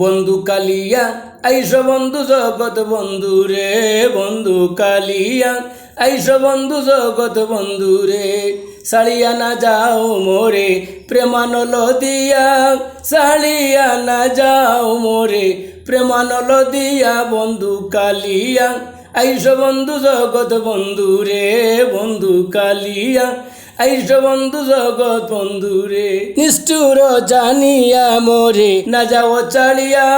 বন্ধু কালিয়া, আইস বন্ধু জগৎ বন্ধু রে, বন্ধু কালিয়া, আইস বন্ধু জগৎ বন্ধু রে সাড়িয়া না যাও মোরে, প্রেমানল দিয়া সাড়িয়া না যাও মোরে, প্রেমানল দিয়া বন্ধু কালিয়া আইস বন্ধু জগৎ বন্ধু রে, বন্ধু কালিয়া। আইস বন্ধু জগৎ বন্ধু রে, নিষ্ঠুর জানিয়া মোরে, না যাও চালিয়া।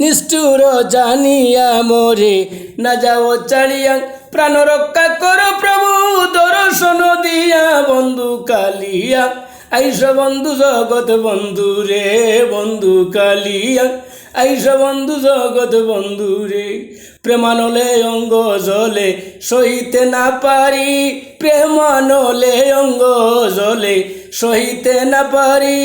নিষ্ঠুর জানিয়া মোরে, না যাও চালিয়া। প্রাণ রক্ষা কর প্রভু, দর্শন দিয়া বন্ধু কালিয়া। আইস বন্ধু জগৎ বন্ধু রে, বন্ধু কালিয়া। আইস বন্ধু জগৎ বন্ধু রে, প্রেমানলে অঙ্গ জলে, সহিতে না পারি, প্রেমানলে অঙ্গ জলে, সহিতে না পারি।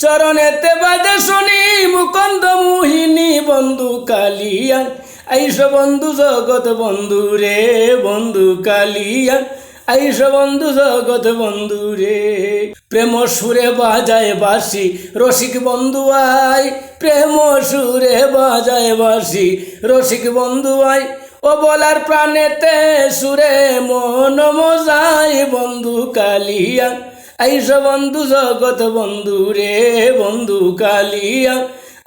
চরণেতে বাজে শুনি, মুকন্দ মোহিনী বন্ধু কালিয়া আইস বন্ধু জগৎ বন্ধু রে, বন্ধু কালিয়া আইস বন্ধু জগৎ বন্ধু রে। প্রেম সুরে বাজায় বাসি রসিক বন্ধু আই। প্রেম সুরে বাজায় বাসি রসিক বন্ধু আই। ও বলার প্রাণেতে সুরে মন মজাই বন্ধু কালিয়া। আইস বন্ধু জগৎ বন্ধু রে, বন্ধু কালিয়া।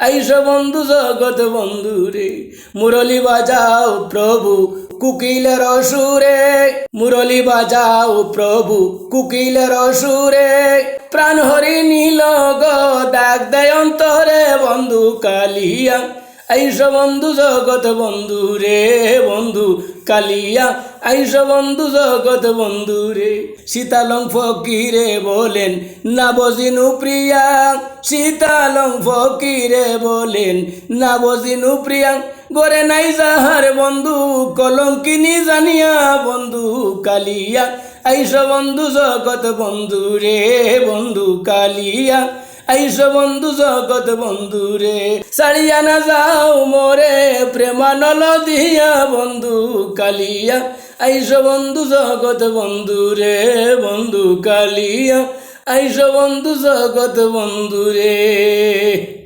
আইস বন্ধু জগৎ বন্ধু রে, মুরলি বাজাও প্রভু কুকিলের সুরে, মুরলি বাজাও প্রভু, কুকিলের সুরে। প্রাণ হরি নীল গো দাগ দেয় অন্তরে বন্ধু কালিয়া। আইস বন্ধু জগত বন্ধু রে বন্ধু কালিয়া, আইস বন্ধু জগত বন্ধু রে। সীতালং ফকিরে বলেন, না বজিনু প্রিয়া। সীতালং ফকিরে বলেন, না বজিনু প্রিয়া। গরে নাই যাহার বন্ধু, কলঙ্কিনী জানিয়া বন্ধু কালিয়া। আইস বন্ধু জগত বন্ধু রে বন্ধু কালিয়া। আইস বন্ধু জগৎ বন্ধু রে সাড়িয়া না যাও মোরে, প্রেমানল দিয়া বন্ধু কালিয়া। আইসো বন্ধু জগৎ বন্ধু রে বন্ধু কালিয়া। আইসো বন্ধু জগৎ বন্ধু রে